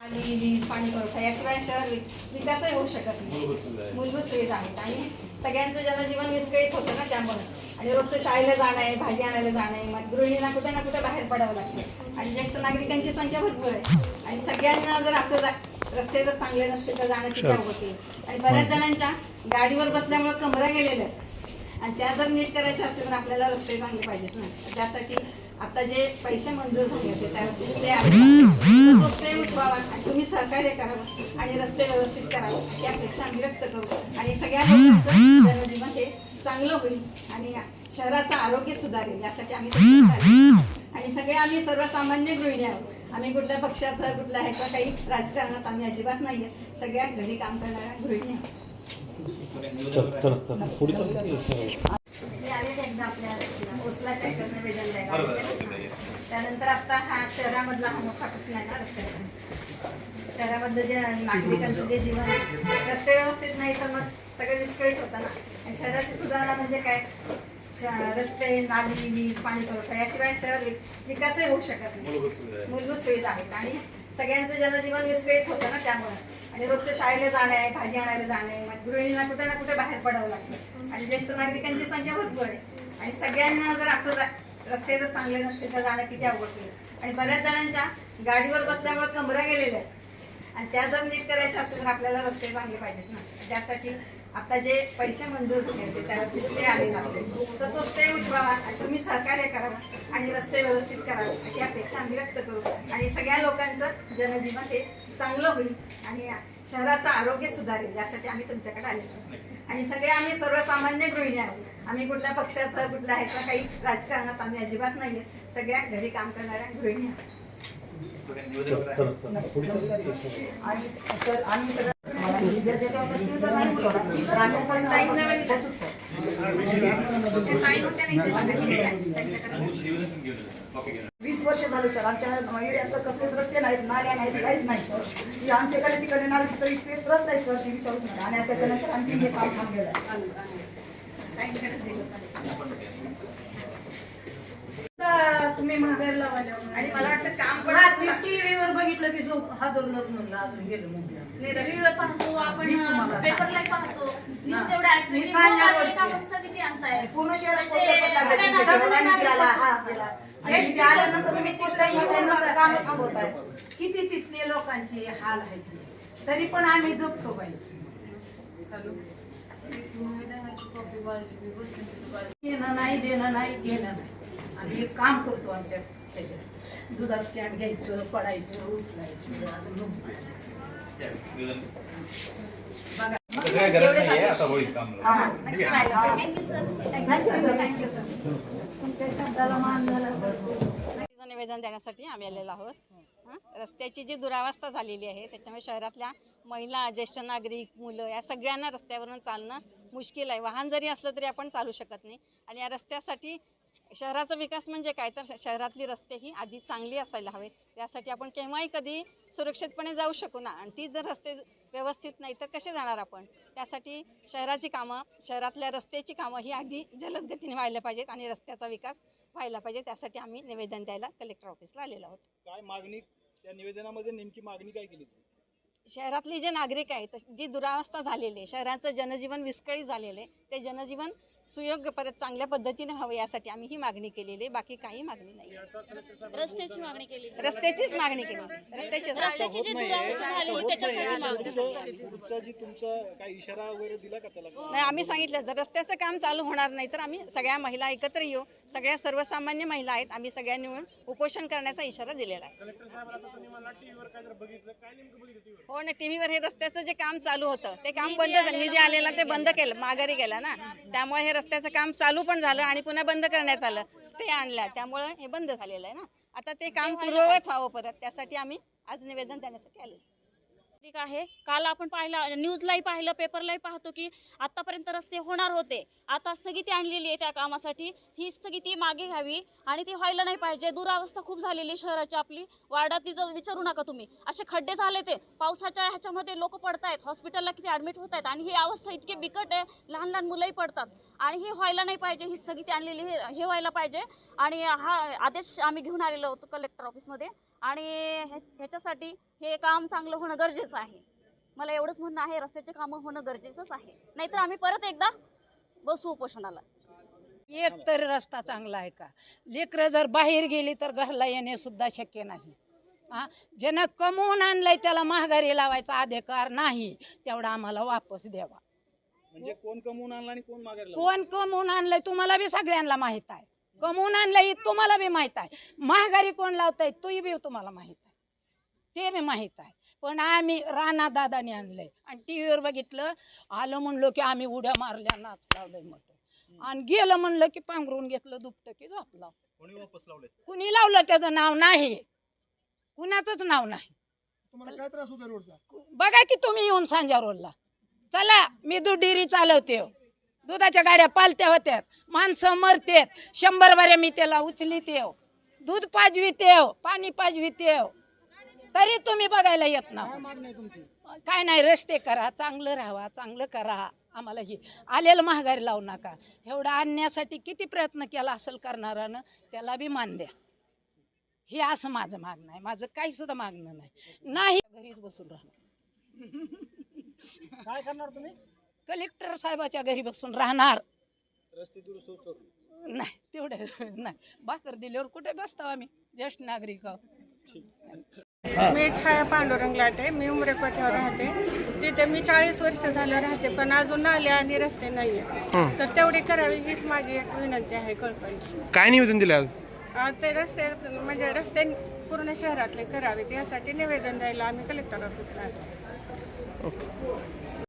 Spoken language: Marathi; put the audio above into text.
आणि वीज पाणी पुरवठा याशिवाय शहर विकासही होऊ शकत नाही मूलभूत सुविधा आहेत आणि सगळ्यांचं जनजीवन विस्कळीत होतं ना त्यामुळे आणि रोजचं शाळेला जाणं आहे भाजी आणायला जाणं आहे मग गृहिणींना कुठे ना कुठे बाहेर पडावं लागतं आणि ज्येष्ठ नागरिकांची संख्या भरपूर आहे आणि सगळ्यांना जर असं जा- रस्ते जर चांगले नसते तर जाणं किती अवघड होईल आणि बऱ्याच जणांच्या गाडीवर बसल्यामुळे कमरा गेलेल्या आहेत आणि त्या जर नीट करायच्या असतील तर आपल्याला रस्ते चांगले पाहिजेत ना. त्यासाठी आता जे पैसे मंजूर झाले होते त्यावरती स्टे आहे तो स्टे उठवावा आणि तुम्ही सहकार्य करावं आणि रस्ते व्यवस्थित करावं अशी अपेक्षा आम्ही व्यक्त करू. आणि सगळ्या लोकांचं जनजीवन हे चांगलं होईल आणि शहराचं आरोग्य सुधारेल यासाठी आम्ही. आणि सगळे आम्ही सर्वसामान्य गृहिणी आहोत. आम्ही कुठल्या पक्षाचं कुठल्या ह्याचं काही राजकारणात आम्ही अजिबात नाहीये. सगळ्या घरी काम करणाऱ्या गृहिणी. त्यानंतर आता हा शहरामधला हा मोठा प्रश्न आहे ना रस्त्याचा शहरामधलं जे नागरिकांचं जे जीवन रस्ते व्यवस्थित नाही तर मग सगळं विस्कळीत होतं ना. आणि शहराची सुधारणा म्हणजे काय? रस्ते नाली वीज पाणी पुरवठा याशिवाय शहर विकासही होऊ शकत नाही. मूलभूत सुविधा आहेत. आणि सगळ्यांचं जनजीवन विस्कळीत होतं ना त्यामुळे. आणि रोजच्या शाळेला जाणं आहे भाजी आणायला जाणं आहे. मग गृहिणींना कुठे ना कुठे बाहेर पडावं लागतं. आणि ज्येष्ठ नागरिकांची संख्या भरपूर आहे. आणि सगळ्यांना जर असं रस्ते जर चांगले नसतील तर जाणं किती अवघड होईल. आणि बऱ्याच जणांच्या गाडीवर बसल्यामुळे कमरा गेलेल्या आहेत. आणि त्या जर नीट करायच्या असतील तर आपल्याला रस्ते चांगले पाहिजेत ना. त्यासाठी आता जे पैसे मंजूर होते त्यावरती स्टे आलेला आहे. तर तो स्टे उठवावा आणि तुम्ही सहकार्य करावं आणि रस्ते व्यवस्थित करावे अशी अपेक्षा आम्ही व्यक्त करू. आणि सगळ्या लोकांचं जनजीवन हे चांगलं होईल आणि शहराचं आरोग्य सुधारेल यासाठी आम्ही तुमच्याकडे आले. आणि सगळे आम्ही सर्वसामान्य गृहिणी आहोत. आम्ही कुठल्या पक्षाचं कुठल्या ह्याचं काही राजकारणात आम्ही अजिबात नाहीये. सगळ्या घरी काम करणाऱ्या गृहिणी आहोत. आणि सर आम्ही वीस वर्ष झाले सर. आमच्या एरियातलं कसलेच रस्ते नाहीत नाल्या नाहीत काहीच नाही सर. की आमच्याकडे तिकडे नाली तर इथे रस्ता आहे सर ते विचारूच नका. आणि त्याच्यानंतर आणखी हे काम थांबलेलं आहे. तुम्ही लावायला आणि मला वाटतं काम पण बघितलं की जो हादरलाच म्हणलं अजून गेलो पाहतो आपण पेपरला पाहतो. न्यूज किती आणताय? पूर्ण हा तिथले लोकांचे हाल आहेत. तरी पण आम्ही जगतो पाहिजे येणं नाही देणं नाही घेणं नाही. आम्ही काम करतो आमच्या ह्याच्यात दुधाचं स्टँड घ्यायचं पडायचं उचलायचं आता बघा. तसं काही गरज नाहीये आता होईल काम. हा. ठीक आहे thank you sir thank you sir thank you sir तुमच्या शब्दाला मान झाला तिचं निवेदन देण्यासाठी आम्ही आलेलो आहोत. हं? रस्त्याची जी दुरावस्था झालेली आहे त्याच्यामुळे शहरातल्या महिला ज्येष्ठ नागरिक मुलं या सगळ्यांना रस्त्यावरून चालणं मुश्किल आहे. वाहन जरी असलं तरी आपण चालू शकत नाही. आणि या रस्त्यासाठी शहराचा विकास म्हणजे काय? तर शहरातली रस्ते ही आधी चांगली असायला हवे यासाठी आपण केव्हाही कधी सुरक्षितपणे जाऊ शकू ना. आणि तीच जर रस्ते व्यवस्थित नाही तर कसे जाणार आपण? त्यासाठी शहराची कामं शहरातल्या रस्त्याची कामं ही आधी जलद गतीने व्हायला पाहिजेत आणि रस्त्याचा विकास व्हायला पाहिजे. त्यासाठी आम्ही निवेदन द्यायला कलेक्टर ऑफिसला आलेलो आहोत. काय मागणी त्या निवेदनामध्ये नेमकी मागणी काय केली? शहरातले जे नागरिक आहेत जी दुरावस्था झालेली आहे शहराचं जनजीवन विस्कळीत झालेलं आहे ते जनजीवन सुयोग्य परत चांगल्या पद्धतीने व्हावं यासाठी आम्ही ही मागणी केलेली आहे. बाकी काही मागणी नाही. रस्त्याची मागणी केली. रस्त्याचीच मागणी केली. रस्त्याची रस्त्याची जी दुरावस्था झाली त्याच्यासाठी मागणी केली. पुढचा जी तुमचा काय इशारा वगैरे दिला का त्याला? नाही आम्ही सांगितलं जर रस्त्याचं काम चालू होणार नाही तर आम्ही सगळ्या महिला एकत्र येऊ. सगळ्या सर्वसामान्य महिला आहेत. आम्ही सगळ्यांनी मिळून उपोषण करण्याचा इशारा दिलेला आहे. हो ना टीव्हीवर हे रस्त्याचं जे काम चालू होतं ते काम बंद झालं. निधी आलेला ते बंद केलं माघारी गेला ना. त्यामुळे हे रस्त्याचं काम चालू पण झालं आणि पुन्हा बंद करण्यात आलं. स्टे आणला. त्यामुळे हे बंद झालेलं आहे ना. आता ते काम पूर्ववत व्हावं परत. त्यासाठी आम्ही आज निवेदन देण्यासाठी आले ठीक आहे. काल आपण पाहिलं न्यूजलाही पाहिलं पेपरलाही पाहतो की आत्तापर्यंत रस्ते होणार होते. आता स्थगिती आणलेली आहे त्या कामासाठी. ही स्थगिती मागे घ्यावी आणि ती व्हायला नाही पाहिजे. दुरावस्था खूप झालेली आहे शहराची आपली. वार्डात तिथं विचारू नका तुम्ही. असे खड्डे झाले ते. पावसाच्या ह्याच्यामध्ये लोक पडत आहेत हॉस्पिटलला किती ॲडमिट होत आहेत आणि ही अवस्था इतकी बिकट आहे. लहान लहान मुलंही पडतात. आणि हे व्हायला नाही पाहिजे. ही स्थगिती आणलेली हे हे व्हायला पाहिजे. आणि हा आदेश आम्ही घेऊन आलेलो होतो कलेक्टर ऑफिसमध्ये आणि ह्या- ह्याच्यासाठी हे काम चांगलं होणं गरजेचं आहे. मला एवढंच म्हणणं आहे रस्त्याचे कामं होणं गरजेचंच आहे. नाहीतर आम्ही परत एकदा बसू उपोषणाला. एक तरी रस्ता चांगला आहे का? लेकरं जर बाहेर गेली तर घरला येणे सुद्धा शक्य नाही. हा ज्यानं कमवून आणलंय त्याला महागारी लावायचा अधिकार नाही तेवढा आम्हाला वापस द्यावा. म्हणजे कोण कमवून आणला आणि कोण माघारी लावलं? कोण कमवून आणलंय तुम्हाला बी सगळ्यांना माहीत आहे. कमवून आणलंय तुम्हाला बी माहीत आहे. महागारी कोण लावताय तोही बी तुम्हाला माहीत आहे. ते बी माहीत आहे. पण आम्ही राणा दादाने आणलंय. आणि टी व्हीवर बघितलं आलं म्हणलो की आम्ही उड्या मारल्या नाच लावलंय मोठं. आणि गेलं म्हणलं की पांघरून घेतलं दुपटं की झोपला. कोणी वापस लावले कुणी लावलं त्याचं नाव नाही. कुणाचंच नाव नाही. तुम्हाला काय त्रास होतो रोडचा? बघा की तुम्ही येऊन सांजा रोडला. चला मी दूध डेअरी चालवते. हो. दुधाच्या गाड्या पालत्या होत्यात माणसं मरतेत. शंभर बाऱ्या मी त्याला उचलीते हो. दूध पाजविते हो, पाणी पाजविते हो. तरी तुम्ही बघायला येत ना. काय नाही रस्ते करा चांगलं राहावा चांगलं करा. आम्हाला हे आलेलं महागारी लावू नका. एवढं आणण्यासाठी किती प्रयत्न केला असेल करणारानं त्याला बी मान द्या. हे असं माझं मागणं आहे. माझं काही सुद्धा मागणं नाही. नाही. घरीच बसून राहणार काय करणार तुम्ही? कलेक्टर साहेबाच्या घरी बसून राहणार. रस्ते दुरुस्त होतो. नाही तेवढं नाही. भाकर दिल्यावर कुठे बसतो आम्ही? ज्येष्ठ नागरिक. आहोत. मी छाया पांडुरंग लाटे मी उमरेकोट्यावर राहते. तिथे मी चाळीस वर्ष झालं राहते पण अजून नाले आणि रस्ते नाहीये. तर तेवढी करावी हीच माझी एक विनंती आहे कळकळी. काय निवेदन दिलं आज? अं, ते रस्ते म्हणजे रस्ते पूर्ण शहरातले करावेत यासाठी निवेदन द्यायला आम्ही कलेक्टर ऑफिसला आलो.